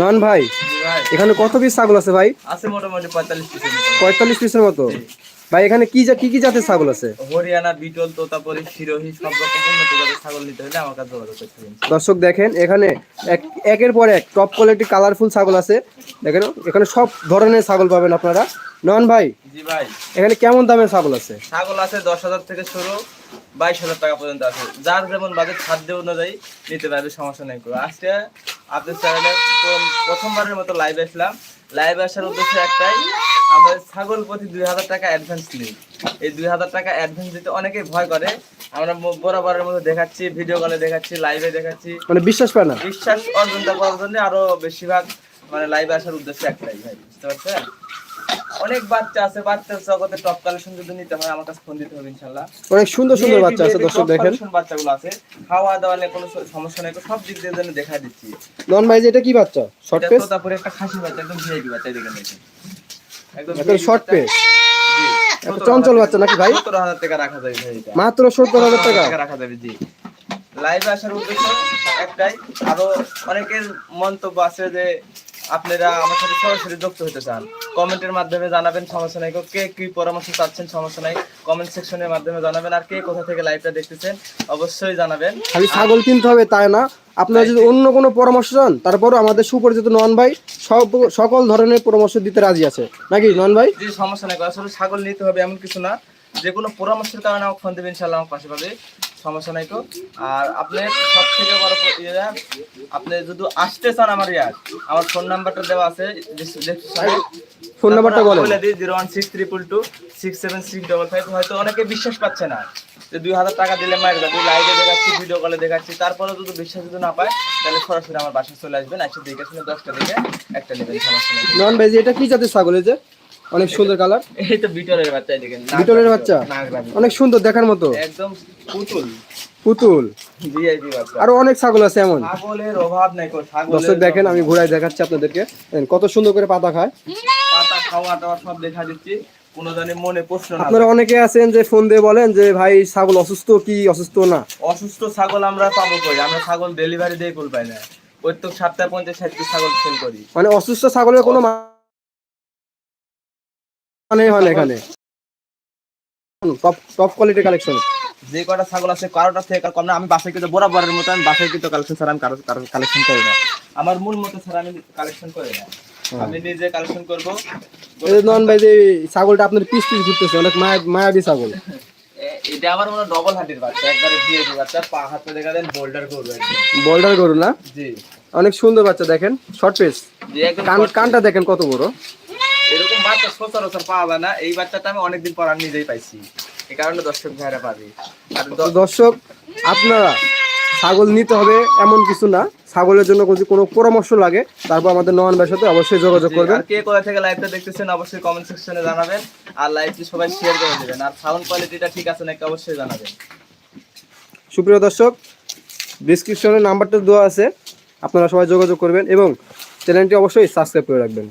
নন ভাই এখানে কত পিস ছাগল আছে ভাই? আছে মোটামুটি পঁয়তাল্লিশ। পঁয়তাল্লিশ পিসের মতো? ভাই এখানে কি কি কি জাতের ছাগল আছে? হরিয়ানা বিটল তোতাপুরি শিরোহী সব রকম উন্নত জাতের ছাগল নিতে হলে আমার কাছে যোগাযোগ করতে হবে দর্শক দেখেন এখানে এক একের পর এক টপ কোয়ালিটি কালারফুল ছাগল আছে। দেখেন এখানে সব ধরনের ছাগল পাবেন আপনারা। নন ভাই জি ভাই। এখানে কেমন দামের ছাগল আছে? ছাগল আছে দশ হাজার থেকে শুরু। বাইশ হাজার টাকা পর্যন্ত আছে। যার যেমন বাজেট খাদ্য অনুযায়ী নিতে পারবে সমস্যা নেই আজকে আপনার চ্যানেলে প্রথমবারের মতো লাইভ আসলাম। লাইভ আসার উদ্দেশ্য একটাই আমরা ছাগল প্রতি দুই হাজার টাকা অ্যাডভান্স নিই। এই দুই হাজার টাকা অ্যাডভান্স দিতে অনেকেই ভয় করে। আমরা বরাবরের মতো দেখাচ্ছি ভিডিও কলে দেখাচ্ছি লাইভে দেখাচ্ছি। মানে বিশ্বাস পায় না। বিশ্বাস অর্জন করার জন্য আরও বেশিরভাগ মানে লাইভে আসার উদ্দেশ্য একটাই ভাই। বুঝতে পারছেন? অনেক বাচ্চা আছে বাচ্চা জগতে টপ কালেকশন যদি নিতে হয় আমার কাছে ফোন দিতে হবে অনেক সুন্দর সুন্দর বাচ্চা আছে দর্শক দেখেন। বাচ্চাগুলো আছে। খাওয়া দাওয়া নিয়ে কোনো সমস্যা নেই সব দিক দিয়ে জন্য দেখা দিচ্ছি। নন ভাই এটা কি বাচ্চা? শর্ট পেস তোতাপুরি একটা খাসি বাচ্চা একদম ভিআইপি বাচ্চা দেখেন একদম একদম শর্ট পেস। চঞ্চল বাচ্চা নাকি ভাই? 17,000 টাকা রাখা যাবে ভাই এটা। মাত্র সত্তর হাজার টাকা। রাখা যাবে জি। লাইভে আসার উদ্দেশ্য একটাই আরও অনেকের মন্তব্য আছে যে আপনারা আমার সাথে সরাসরি যুক্ত হতে চান কমেন্টের মাধ্যমে জানাবেন সমস্যা নাই। কে কি পরামর্শ চাচ্ছেন সমস্যা নাই কমেন্ট সেকশনের মাধ্যমে জানাবেন আর কে কোথা থেকে লাইভটা দেখতেছেন অবশ্যই জানাবেন। খালি ছাগল কিনতে হবে তাই না? আপনারা যদি অন্য কোনো পরামর্শ চান তারপরও আমাদের সুপরিচিত নন ভাই সব সকল ধরনের পরামর্শ দিতে রাজি আছে। নাকি নন ভাই? যে সমস্যা নাই আসলে ছাগল নিতে হবে এমন কিছু না। যে কোনো পরামর্শের কারণে আমাকে ফোন দেবেন ইনশাল্লাহ আমার পাশে পাবে। সমস্যা নাই তো। আর আপনি সব থেকে বড় আপনি যদি আসতে চান আমার ইয়ার আমার ফোন নাম্বারটা দেওয়া আছে ফোন নাম্বারটা বলে দিই zero one six triple two six seven six double five. হয়তো অনেকে বিশ্বাস পাচ্ছে না যে দুই হাজার টাকা দিলে মায়ের যাবে লাইভে দেখাচ্ছি ভিডিও কলে দেখাচ্ছি। তারপরে যদি বিশ্বাস যদি না পায় তাহলে সরাসরি আমার বাসায় চলে আসবেন একশো দেখে শুনে দশটা দেখে একটা নেবেন সমস্যা নেই। নন ভাই যে এটা কি জাতের ছাগল যে? অনেক সুন্দর কালার। এই তো বিটলের বাচ্চা দেখেন বিটলের বাচ্চা? অনেক সুন্দর দেখার মতো। একদম পুতুল। পুতুল। আরও অনেক ছাগল আছে এমন। অভাব নাই দর্শক দেখেন আমি ঘোরায় দেখাচ্ছি আপনাদেরকে। কত সুন্দর করে পাতা খায়। পাতা খাওয়া টাওয়া সব দেখা দিচ্ছি। কোনো জানি মনে প্রশ্ন না আপনারা অনেকে আছেন যে ফোন দিয়ে বলেন যে ভাই ছাগল অসুস্থ কি অসুস্থ না? অসুস্থ ছাগল আমরা পাবো কই? আমরা ছাগল ডেলিভারি দিয়ে কুল পাই না। প্রত্যেক সপ্তাহে পঞ্চাশ ষাট ছাগল সেল করি। মানে অসুস্থ ছাগলের কোনো এখানে টপ টপ কোয়ালিটি কালেকশন যে কটা ছাগল আছে কারোটা থেকে কম না। আমি বাসায় কিন্তু বরাবরের মতো আমি বাসায় কিন্তু কালেকশন ছাড়া আমি কারও কারও কালেকশন করি না। আমার মূল মতো ছাড়া আমি কালেকশন করি না। আমি নিজে কালেকশন করব। নন ভাই যে ছাগলটা আপনার পিস পিস ঘুরতেছে অনেক মায়া মায়াবী ছাগল। এটা আমার মনে ডবল বাচ্চা একবারে ভিআইপি বাচ্চা পা হাতে দেখা দেন বোল্ডার করবে বোল্ডার গরু না? জি। অনেক সুন্দর বাচ্চা দেখেন শর্ট পেস কান কানটা দেখেন কত বড়। এরকম বাচ্চা সচরাচর পাওয়া যায় না। এই বাচ্চাটা আমি অনেকদিন পর আমি নিজেই পাইছি। এই কারণে দর্শক ভাইরা পাবে। আর দর্শক আপনারা ছাগল নিতে হবে এমন কিছু না। ছাগলের জন্য যদি কোনো পরামর্শ লাগে তারপর আমাদের নয়ন ভাইয়ের সাথে অবশ্যই যোগাযোগ করবেন। কে কোথা থেকে লাইভটা দেখতেছেন অবশ্যই কমেন্ট সেকশনে জানাবেন। আর লাইভটি সবাই শেয়ার করে দেবেন। আর সাউন্ড কোয়ালিটিটা ঠিক আছে নাকি অবশ্যই জানাবেন। সুপ্রিয় দর্শক ডিসক্রিপশনে নাম্বারটা দেওয়া আছে। আপনারা সবাই যোগাযোগ করবেন এবং চ্যানেলটি অবশ্যই সাবস্ক্রাইব করে রাখবেন।